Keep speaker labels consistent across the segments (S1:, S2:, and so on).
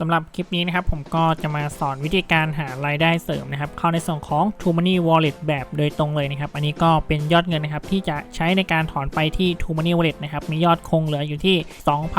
S1: สำหรับคลิปนี้นะครับผมก็จะมาสอนวิธีการหารายได้เสริมนะครับ เข้าในส่วนของ t o Money Wallet แบบโดยตรงเลยนะครับ อันนี้ก็เป็นยอดเงินนะครับ ที่จะใช้ในการถอนไปที่ t o Money Wallet นะครับ มียอดคงเหลืออยู่ที่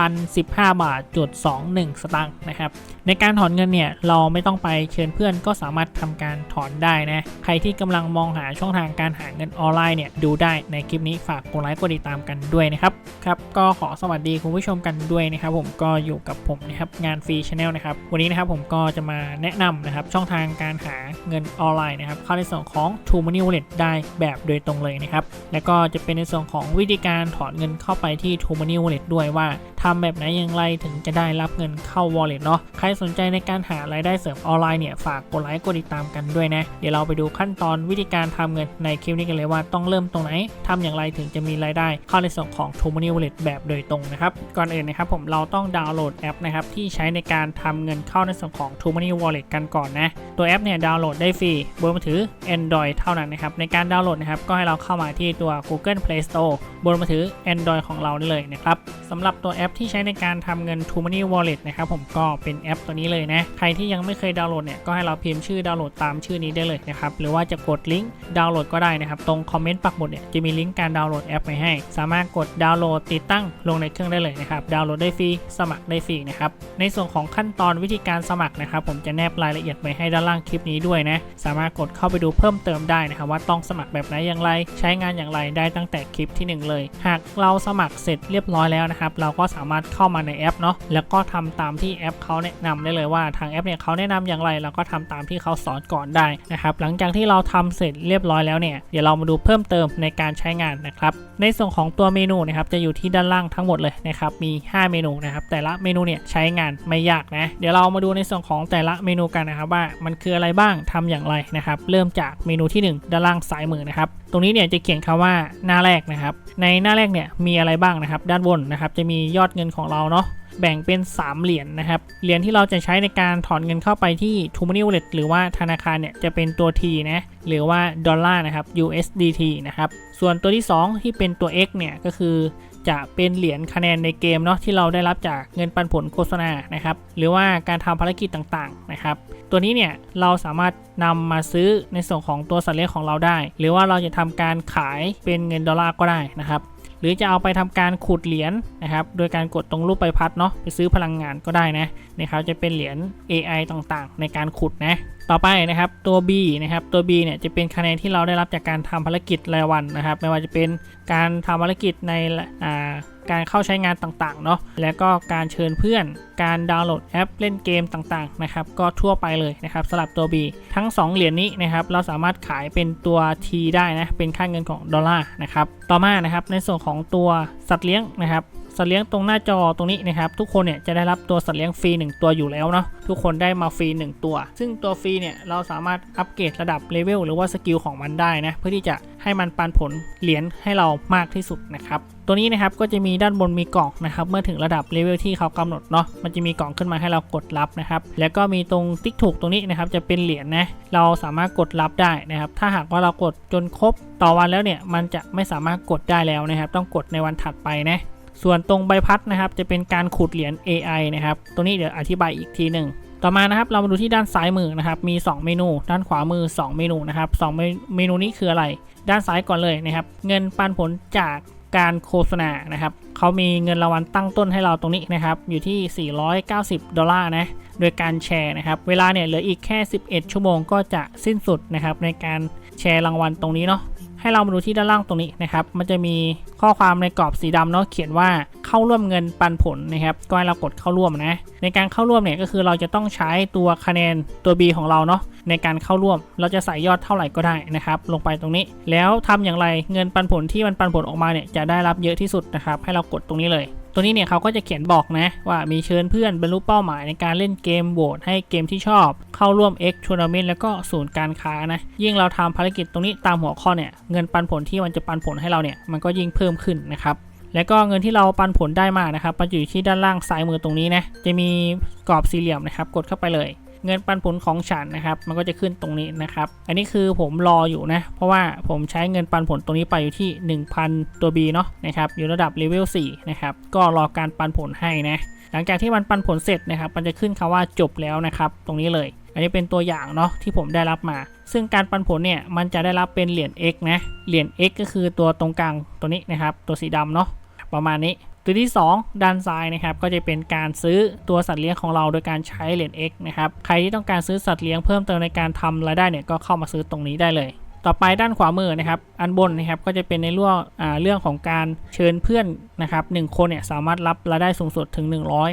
S1: 2,015 บาทจุด21 สตางค์นะครับ ในการถอนเงินเนี่ย เราไม่ต้องไปเชิญเพื่อนก็สามารถทำการถอนได้นะ ใครที่กำลังมองหาช่องทางการหาเงินออนไลน์เนี่ยดูได้ในคลิปนี้ฝากกดไลค์กดติดตามกันด้วยนะครับครับก็ขอสวัสดีคุณผู้ชมกันด้วยนะครับผมก็อยู่กับผมนะครับงานฟรีชาแนลนะครับ วันนี้นะครับผมก็จะมาแนะนำนะครับช่องทางการหาเงินออนไลน์นะครับเข้าในส่วนของ t o Money Wallet ได้แบบโดยตรงเลยนะครับ แล้วก็จะเป็นในส่วนของวิธีการถอนเงินเข้าไปที่ t o Money Wallet ด้วยว่า ทำแบบไหนอย่างไรถึงจะได้รับเงินเข้า Wallet เนาะใครสนใจในการหารายได้เสริมออนไลน์เนี่ยฝากกดไลค์กดติดตามกันด้วยนะ เดี๋ยวเราไปดูขั้นตอนวิธีการทำเงินในคลิปนี้กันเลยว่าต้องเริ่มตรงไหนทำอย่างไรถึงจะมีรายได้ เข้าในส่วนของ t o Money Wallet แบบโดยตรงนะครับ ก่อนอื่นนะครับผมเราต้องดาวน์โหลดแอปนะครับที่ใช้ในการทำเงินเข้าในส่วนของ t o Money Wallet กันก่อนนะ ตัวแอปเนี่ยดาวน์โหลดได้ฟรีบนมือถือ Android เท่านั้นนะครับในการดาวน์โหลดนะครับก็ให้เราเข้ามาที่ตัว Google Play Store บนมือถือ Android ของเราได้เลยนะครับสำหรับตัวแอปที่ใช้ในการทำเงิน t o Money Wallet นะครับผมก็เป็นแอปตัวนี้เลยนะใครที่ยังไม่เคยดาวน์โหลดเนี่ยก็ให้เราพิมพ์ชื่อดาวน์โหลดตามชื่อนี้ได้เลยนะครับหรือว่าจะกดลิงก์ดาวน์โหลดก็ได้นะครับตรงคอมเมนต์ปักหมุดเนี่ยจะมีลิงก์การดาวน์โหลดแอปไว้ให้ สามารถกดดาวน์โหลดติดตั้งลงในเครื่องได้เลยนะครับดาวน์โหลดได้ฟรีสมัครได้ฟรีนะครับในส่วนของขั้นตอนวิธีการสมัครนะครับผมจะแนบรายละเอียดไว้ให้ด้านล่างคลิปนี้ด้วยนะสามารถกดเข้าไปดูเพิ่มเติมได้นะครับว่าต้องสมัครแบบไหนอย่างไร ใช้งานอย่างไรได้ตั้งแต่คลิปที่หนึ่งเลย หากเราสมัครเสร็จเรียบร้อยแล้วนะครับเราก็สามารถเข้ามาในแอปเนาะแล้วก็ทำตามที่แอปเขาแนะนำได้เลยว่าทางแอปเนี่ยเขาแนะนำอย่างไรเราก็ทำตามที่เขาสอนก่อนได้นะครับหลังจากที่เราทำเสร็จเรียบร้อยแล้วเนี่ยเดี๋ยวเรามาดูเพิ่มเติมในการใช้งานนะครับในส่วนของตัวเมนูนะครับจะอยู่ที่ด้านล่างทั้งหมดเลยนะครับมี 5 เมนูนะครับแต่ละเมนูเนี่ยใช้งานไม่ยากนะเดี๋ยวเรามาดูในส่วนของแต่ละเมนูกันนะครับว่ามันคืออะไรบ้างทำอย่างไรนะครับเริ่มจากเมนูที่ 1 ด้านล่างซ้ายมือนะครับตรงนี้เนี่ยจะเขียนคำว่าหน้าแรกนะครับ ในหน้าแรกเนี่ยมีอะไรบ้างนะครับ ด้านบนนะครับจะมียอดเงินของเราเนาะแบ่งเป็น 3 เหรียญนนะครับ เหรียญที่เราจะใช้ในการถอนเงินเข้าไปที่ t o Money Wallet หรือว่าธนาคารเนี่ยจะเป็นตัว T นะ หรือว่าดอลลาร์นะครับ USDT นะครับ ส่วนตัวที่ 2 ที่เป็นตัว X เนี่ยก็คือ จะเป็นเหรียญคะแนนในเกมเนาะที่เราได้รับจากเงินปันผลโฆษณานะครับหรือว่าการทำภารกิจต่างๆนะครับตัวนี้เนี่ยเราสามารถนำมาซื้อในส่วนของตัวสัตว์เลี้ยงของเราได้ หรือว่าเราจะทำการขายเป็นเงินดอลลาร์ก็ได้นะครับหรือจะเอาไปทำการขุดเหรียญนะครับ โดยการกดตรงรูปใบพัดเนาะไปซื้อพลังงานก็ได้นะนะครับจะเป็นเหรียญ AI ต่างๆ ในการขุดนะต่อไปนะครับตัว B นะครับตัว B เนี่ยจะเป็นคะแนนที่เราได้รับจากการทำภารกิจรายวันนะครับ ไม่ว่าจะเป็น การทำภารกิจในการเข้าใช้งานต่างๆเนาะแล้วก็การเชิญเพื่อน การดาวน์โหลดแอปเล่นเกมต่างๆนะครับก็ทั่วไปเลยนะครับสำหรับตัว B ทั้ง 2 เหรียญนี้นะครับเราสามารถขายเป็นตัว T ได้นะเป็นค่าเงินของดอลลาร์นะครับต่อมานะครับในส่วนของตัวสัตว์เลี้ยงนะครับ สัตว์เลี้ยงตรงหน้าจอตรงนี้นะครับทุกคนเนี่ยจะได้รับตัวสัตว์เลี้ยงฟรี1 ตัวอยู่แล้วเนาะทุกคนได้มาฟรี1 ตัว ซึ่งตัวฟรีเนี่ยเราสามารถอัปเกรดระดับเลเวลหรือว่าสกิลของมันได้นะเพื่อที่จะให้มันปันผลเหรียญให้เรามากที่สุดนะครับตัวนี้นะครับก็จะมีด้านบนมีกล่องนะครับเมื่อถึงระดับเลเวลที่เขากำหนดเนาะมันจะมีกล่องขึ้นมาให้เรากดรับนะครับแล้วก็มีตรงติ๊กถูกตรงนี้นะครับจะเป็นเหรียญนะเราสามารถกดรับได้นะครับถ้าหากว่าเรากดจนครบต่อวันแล้วเนี่ยมันจะไม่สามารถกดได้แล้วนะครับต้องกดในวันถัดไปนะ ส่วนตรงใบพัดนะครับ จะเป็นการขุดเหรียญ AI นะครับตรงนี้เดี๋ยวอธิบายอีกทีหนึ่งต่อมานะครับเรามาดูที่ด้านซ้ายมือนะครับมี 2 เมนู ด้านขวามือ 2 เมนูนะครับ2เมเมนูนี้คืออะไร ด้านซ้ายก่อนเลยนะครับ เงินปันผลจากการโฆษณานะครับเขามีเงินรางวัลตั้งต้นให้เราตรงนี้นะครับ อยู่ที่ 490 ดอลลาร์นะโดยการแชร์นะครับ เวลาเนี่ยเหลืออีกแค่ 11 ชั่วโมงก็จะสิ้นสุดนะครับในการแชร์รางวัลตรงนี้เนาะ ให้เรามาดูที่ด้านล่างตรงนี้นะครับ มันจะมีข้อความในกรอบสีดำเนาะเขียนว่าเข้าร่วมเงินปันผลนะครับ ก็ให้เรากดเข้าร่วมนะ ในการเข้าร่วมเนี่ยก็คือเราจะต้องใช้ตัวคะแนนตัว B ของเราเนาะในการเข้าร่วม เราจะใส่ยอดเท่าไหร่ก็ได้นะครับ ลงไปตรงนี้ แล้วทำอย่างไรเงินปันผลที่มันปันผลออกมาเนี่ยจะได้รับเยอะที่สุดนะครับ ให้เรากดตรงนี้เลย ตัวนี้เนี่ยเขาก็จะเขียนบอกนะว่ามีเชิญเพื่อนบรรลุเป้าหมายในการเล่นเกมโหวตให้เกมที่ชอบ เข้าร่วม X Tournament แล้วก็ศูนย์การค้านะยิ่งเราทำภารกิจตรงนี้ตามหัวข้อเนี่ยเงินปันผลที่มันจะปันผลให้เราเนี่ยมันก็ยิ่งเพิ่มขึ้นนะครับและก็เงินที่เราปันผลได้มานะครับมันอยู่ที่ด้านล่างซ้ายมือตรงนี้นะจะมีกรอบสี่เหลี่ยมนะครับ กดเข้าไปเลย เงินปันผลของฉันนะครับ มันก็จะขึ้นตรงนี้นะครับ อันนี้คือผมรออยู่นะ เพราะว่าผมใช้เงินปันผลตรงนี้ไปอยู่ที่ 1,000 ตัว B เนาะนะครับ อยู่ระดับเลเวล4นะครับ ก็รอการปันผลให้นะ หลังจากที่มันปันผลเสร็จนะครับ มันจะขึ้นคำว่าจบแล้วนะครับ ตรงนี้เลย อันนี้เป็นตัวอย่างเนาะที่ผมได้รับมา ซึ่งการปันผลเนี่ย มันจะได้รับเป็นเหรียญ X นะ เหรียญ X ก็คือตัวตรงกลางตัวนี้นะครับ ตัวสีดำเนาะ ประมาณนี้ ตัวที่ 2 ด้านซ้ายนะครับก็จะเป็นการซื้อตัวสัตว์เลี้ยงของเราโดยการใช้เหรียญ X นะครับใครที่ต้องการซื้อสัตว์เลี้ยงเพิ่มเติมในการทำรายได้เนี่ยก็เข้ามาซื้อตรงนี้ได้เลย ต่อไปด้านขวามือนะครับอันบนนะครับก็จะเป็นในเรื่องอ่าเรื่องของการเชิญเพื่อนนะครับหนึ่งคนเนี่ยสามารถรับรายได้สูงสุดถึง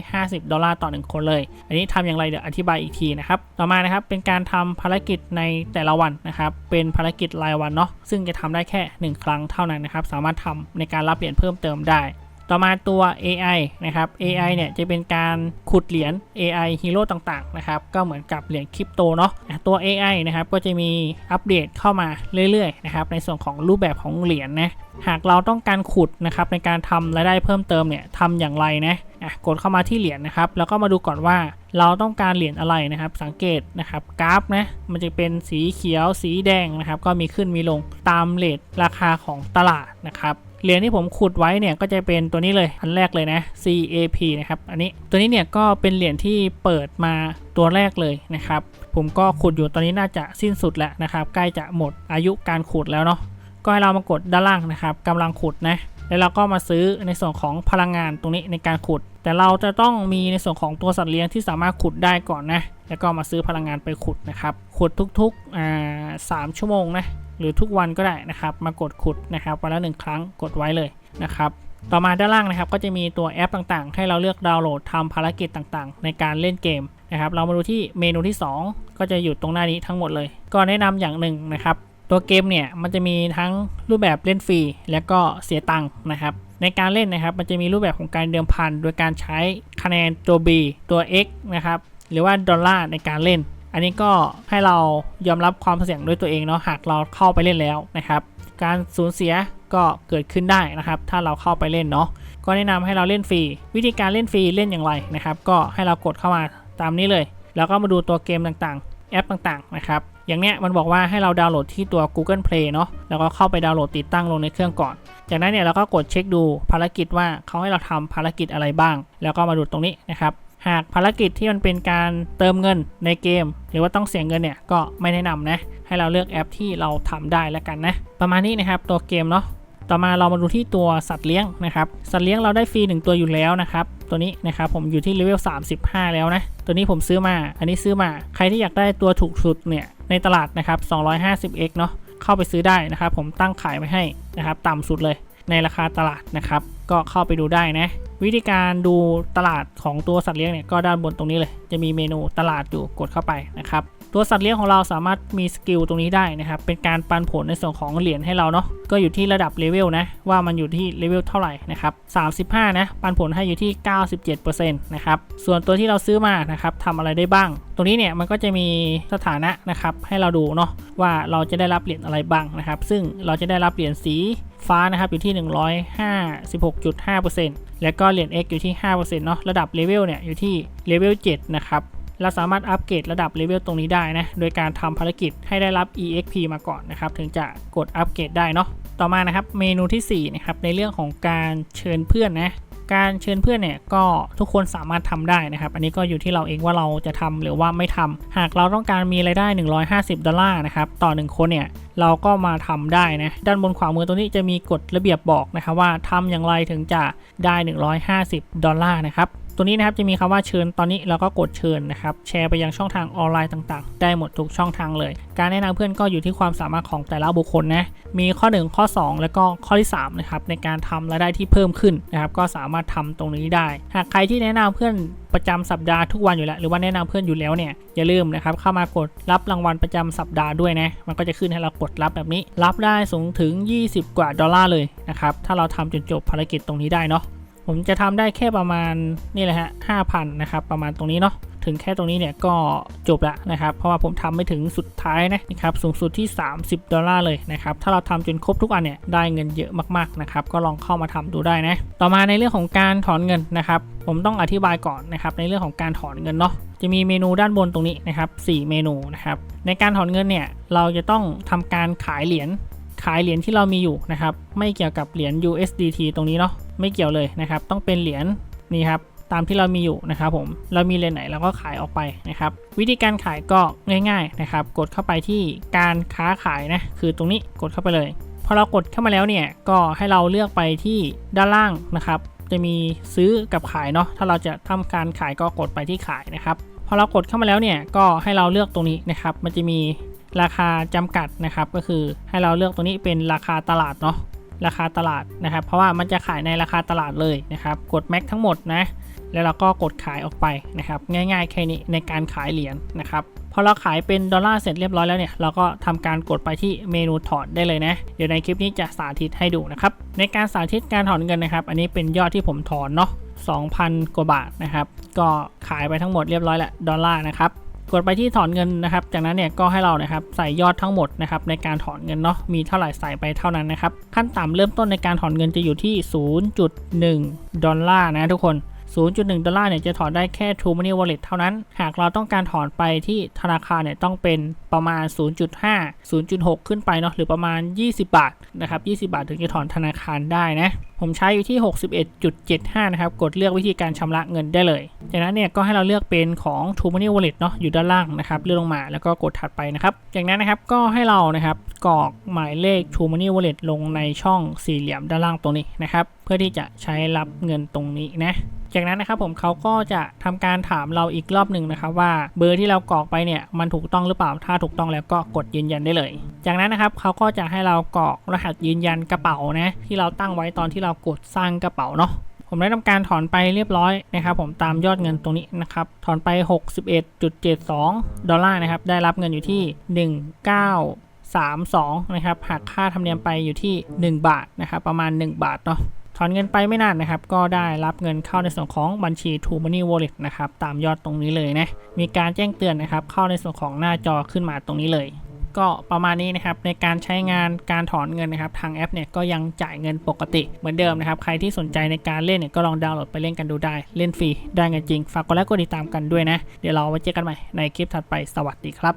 S1: 150 ดอลลาร์ต่อ 1 คนเลย อันนี้ทำอย่างไรเดี๋ยวอธิบายอีกทีนะครับต่อมานะครับเป็นการทำภารกิจในแต่ละวันนะครับเป็นภารกิจรายวันเนาะซึ่งจะทำได้แค่ 1 ครั้งเท่านั้นนะครับสามารถทำในการรับเหรียญเพิ่มเติมได้ ต่อมาตัว AI นะครับ AI เนี่ยจะเป็นการขุดเหรียญ AI ฮีโร่ต่างๆนะครับก็เหมือนกับเหรียญคริปโตเนาะอะตัว AI นะครับก็จะมีอัปเดตเข้ามาเรื่อยๆนะครับในส่วนของรูปแบบของเหรียญนะหากเราต้องการขุดนะครับในการทำรายได้เพิ่มเติมเนี่ยทำอย่างไรนะอะกดเข้ามาที่เหรียญนะครับ แล้วก็มาดูก่อนว่าเราต้องการเหรียญอะไรนะครับ สังเกตนะครับกราฟนะมันจะเป็นสีเขียวสีแดงนะครับ ก็มีขึ้นมีลงตามเลทราคาของตลาดนะครับเหรียญที่ผมขุดไว้เนี่ยก็จะเป็นตัวนี้เลยอันแรกเลยนะ CAP นะครับอันนี้ตัวนี้เนี่ยก็เป็นเหรียญที่เปิดมาตัวแรกเลยนะครับ ผมก็ขุดอยู่ตอนนี้น่าจะสิ้นสุดแล้วนะครับ ใกล้จะหมดอายุการขุดแล้วเนาะก็ให้เรามากดด้านล่างนะครับกำลังขุดนะแล้วเราก็มาซื้อในส่วนของพลังงานตรงนี้ในการขุด แต่เราจะต้องมีในส่วนของตัวสัตว์เลี้ยงที่สามารถขุดได้ก่อนนะแล้วก็มาซื้อพลังงานไปขุดนะครับขุดทุกๆอ่าสามชั่วโมงนะ หรือทุกวันก็ได้นะครับ มากดขุดนะครับวันละหนึ่งครั้งกดไว้เลยนะครับต่อมาด้านล่างนะครับก็จะมีตัวแอปต่างๆ ให้เราเลือกดาวน์โหลดทำภารกิจต่างๆ ในการเล่นเกมนะครับ เรามาดูที่เมนูที่ 2 ก็จะอยู่ตรงหน้านี้ทั้งหมดเลย ก็แนะนำอย่างหนึ่งนะครับ ตัวเกมเนี่ยมันจะมีทั้งรูปแบบเล่นฟรีและก็เสียตังค์นะครับ ในการเล่นนะครับมันจะมีรูปแบบของการเดิมพัน โดยการใช้คะแนนตัว B ตัว X นะครับหรือว่าดอลลาร์ในการเล่น อันนี้ก็ให้เรายอมรับความเสี่ยงด้วยตัวเองเนาะหากเราเข้าไปเล่นแล้วนะครับ การสูญเสียก็เกิดขึ้นได้นะครับ ถ้าเราเข้าไปเล่นเนาะก็แนะนำให้เราเล่นฟรี วิธีการเล่นฟรีเล่นอย่างไรนะครับ ก็ให้เรากดเข้ามาตามนี้เลย แล้วก็มาดูตัวเกมต่างๆ แอปต่างๆนะครับอย่างเนี้ยมันบอกว่าให้เราดาวน์โหลดที่ตัว Google Play เนาะแล้วก็เข้าไปดาวน์โหลดติดตั้งลงในเครื่องก่อน จากนั้นเนี่ยเราก็กดเช็คดูภารกิจว่าเขาให้เราทำภารกิจอะไรบ้าง แล้วก็มาดูตรงนี้นะครับ หากภารกิจที่มันเป็นการเติมเงินในเกม หรือว่าต้องเสียเงินเนี่ยก็ไม่แนะนำนะให้เราเลือกแอปที่เราทำได้แล้วกันนะประมาณนี้นะครับตัวเกมเนาะต่อมาเรามาดูที่ตัวสัตว์เลี้ยงนะครับสัตว์เลี้ยงเราได้ฟรีหนึ่งตัวอยู่แล้วนะครับตัวนี้นะครับผมอยู่ที่เลเวล35 แล้วนะตัวนี้ผมซื้อมาอันนี้ซื้อมาใครที่อยากได้ตัวถูกสุดเนี่ยในตลาดนะครับ 250x เนาะเข้าไปซื้อได้นะครับผมตั้งขายไว้ให้นะครับต่ำสุดเลยในราคาตลาดนะครับ ก็เข้าไปดูได้นะ วิธีการดูตลาดของตัวสัตว์เลี้ยงเนี่ยก็ด้านบนตรงนี้เลย จะมีเมนูตลาดอยู่กดเข้าไปนะครับตัวสัตว์เลี้ยงของเราสามารถมีสกิลตรงนี้ได้นะครับ เป็นการปันผลในส่วนของเหรียญให้เราเนาะก็อยู่ที่ระดับเลเวลนะ ว่ามันอยู่ที่เลเวลเท่าไหร่นะครับ35 นะ ปันผลให้อยู่ที่ 97%นะครับส่วนตัวที่เราซื้อมานะครับทำอะไรได้บ้าง ตรงนี้เนี่ยมันก็จะมีสถานะนะครับให้เราดูเนาะว่าเราจะได้รับเหรียญอะไรบ้างนะครับ ซึ่งเราจะได้รับเหรียญสีฟ้านะครับอยู่ที่ 156.5% แล้วก็เหรียญ X อยู่ที่ 5%เนาะ ระดับเลเวลเนี่ยอยู่ที่เลเวล 7 นะครับ เราสามารถอัปเกรดระดับเลเวลตรงนี้ได้นะ โดยการทำภารกิจให้ได้รับ EXP มาก่อนนะครับ ถึงจะกดอัปเกรดได้เนาะ ต่อมานะครับ เมนูที่4นะครับ ในเรื่องของการเชิญเพื่อนนะ การเชิญเพื่อนเนี่ยก็ทุกคนสามารถทำได้นะครับ อันนี้ก็อยู่ที่เราเองว่าเราจะทำหรือว่าไม่ทำหากเราต้องการมีรายได้ 150 ดอลลาร์นะครับต่อ 1 คนเนี่ยเราก็มาทำได้นะด้านบนขวามือตรงนี้จะมีกฎระเบียบบอกนะครับว่าทำอย่างไรถึงจะได้ 150 ดอลลาร์นะครับ ตัวนี้นะครับจะมีคำว่าเชิญตอนนี้เราก็กดเชิญนะครับแชร์ไปยังช่องทางออนไลน์ต่างๆ ได้หมดทุกช่องทางเลย การแนะนำเพื่อนก็อยู่ที่ความสามารถของแต่ละบุคคลนะมีข้อ 1 ข้อ 2 แล้วก็ข้อที่3นะครับในการทำรายได้ที่เพิ่มขึ้นนะครับก็สามารถทำตรงนี้ได้ หากใครที่แนะนำเพื่อนประจำสัปดาห์ทุกวันอยู่แล้วหรือว่าแนะนำเพื่อนอยู่แล้วเนี่ยอย่าลืมนะครับเข้ามากดรับรางวัลประจำสัปดาห์ด้วยนะมันก็จะขึ้นให้เรากดรับแบบนี้ รับได้สูงถึง 20 กว่าดอลลาร์เลยนะครับถ้าเราทำจนจบภารกิจตรงนี้ได้เนาะ ผมจะทำได้แค่ประมาณนี่แหละฮะห้าพันนะครับประมาณตรงนี้เนาะถึงแค่ตรงนี้เนี่ยก็จบละนะครับ เพราะว่าผมทำไม่ถึงสุดท้ายนะนะครับสูงสุดที่ 30 ดอลลาร์เลยนะครับ ถ้าเราทำจนครบทุกอันเนี่ยได้เงินเยอะมากๆนะครับ ก็ลองเข้ามาทำดูได้นะ ต่อมาในเรื่องของการถอนเงินนะครับ ผมต้องอธิบายก่อนนะครับในเรื่องของการถอนเงินเนาะจะมีเมนูด้านบนตรงนี้นะครับ 4 เมนูนะครับ ในการถอนเงินเนี่ย เราจะต้องทำการขายเหรียญ ขายเหรียญที่เรามีอยู่นะครับ ไม่เกี่ยวกับเหรียญ USDT ตรงนี้เนาะไม่เกี่ยวเลยนะครับ ต้องเป็นเหรียญนี่ครับตามที่เรามีอยู่นะครับผมเรามีเลนไหนเราก็ขายออกไปนะครับ วิธีการขายก็ง่าย ๆนะครับ กดเข้าไปที่การค้าขายนะคือตรงนี้กดเข้าไปเลยพอเรากดเข้ามาแล้วเนี่ยก็ให้เราเลือกไปที่ด้านล่างนะครับ จะมีซื้อกับขายเนาะถ้าเราจะทำการขายก็กดไปที่ขายนะครับพอเรากดเข้ามาแล้วเนี่ยก็ให้เราเลือกตรงนี้นะครับ มันจะมี ราคาจำกัดนะครับก็คือให้เราเลือกตรงนี้เป็นราคาตลาดเนาะราคาตลาดนะครับ เพราะว่ามันจะขายในราคาตลาดเลยนะครับ กดแม็กทั้งหมดนะแล้วเราก็กดขายออกไปนะครับ ง่ายๆแค่นี้ในการขายเหรียญนะครับพอเราขายเป็นดอลลาร์เสร็จเรียบร้อยแล้วเนี่ยเราก็ทำการกดไปที่เมนูถอนได้เลยนะ เดี๋ยวในคลิปนี้จะสาธิตให้ดูนะครับ ในการสาธิตการถอนเงินนะครับ อันนี้เป็นยอดที่ผมถอนเนาะ2,000 กว่าบาทนะครับ ก็ขายไปทั้งหมดเรียบร้อยแล้วดอลลาร์นะครับ กดไปที่ถอนเงินนะครับ จากนั้นเนี่ยก็ให้เรานะครับใส่ยอดทั้งหมดนะครับในการถอนเงินเนาะมีเท่าไหร่ใส่ไปเท่านั้นนะครับขั้นต่ำเริ่มต้นในการถอนเงินจะอยู่ที่ 0.1 ดอลลาร์นะทุกคน 0.1 ดอลลาร์เนี่ยจะถอนได้แค่ True Money Wallet เท่านั้น หากเราต้องการถอนไปที่ธนาคารเนี่ยต้องเป็นประมาณ 0.5 0.6 ขึ้นไปเนาะหรือประมาณ 20 บาทนะครับ 20 บาทถึงจะถอนธนาคารได้นะ ผมใช้อยู่ที่ 61.75 นะครับ กดเลือกวิธีการชำระเงินได้เลย จากนั้นเนี่ยก็ให้เราเลือกเป็นของ True Money Wallet เนาะอยู่ด้านล่างนะครับ เลื่อนลงมาแล้วก็กดถัดไปนะครับ จากนั้นนะครับก็ให้เรานะครับกรอกหมายเลข True Money Wallet ลงในช่องสี่เหลี่ยมด้านล่างตรงนี้นะครับ เพื่อที่จะใช้รับเงินตรงนี้นะ จากนั้นนะครับผมเขาก็จะทำการถามเราอีกรอบหนึ่งนะครับว่าเบอร์ที่เรากรอกไปเนี่ยมันถูกต้องหรือเปล่าถ้าถูกต้องแล้วก็กดยืนยันได้เลย จากนั้นนะครับเขาก็จะให้เรากรอกรหัสยืนยันกระเป๋านะที่เราตั้งไว้ตอนที่เรากดสร้างกระเป๋าเนาะผมได้ทำการถอนไปเรียบร้อยนะครับผมตามยอดเงินตรงนี้นะครับถอนไป 61.72 ดอลลาร์นะครับได้รับเงินอยู่ที่ 1932 นะครับหักค่าธรรมเนียมไปอยู่ที่ 1 บาทนะครับประมาณ 1 บาทเนาะ ถอนเงินไปไม่นานนะครับ ก็ได้รับเงินเข้าในส่วนของบัญชี True Money Wallet นะครับ ตามยอดตรงนี้เลยนะ มีการแจ้งเตือนนะครับ เข้าในส่วนของหน้าจอขึ้นมาตรงนี้เลย ก็ประมาณนี้นะครับ ในการใช้งานการถอนเงินนะครับ ทางแอปเนี่ยก็ยังจ่ายเงินปกติเหมือนเดิมนะครับ ใครที่สนใจในการเล่นเนี่ยก็ลองดาวน์โหลดไปเล่นกันดูได้ เล่นฟรี ได้เงินจริง ฝากกดไลค์กดติดตามกันด้วยนะ เดี๋ยวเราไว้เจอกันใหม่ในคลิปถัดไป สวัสดีครับ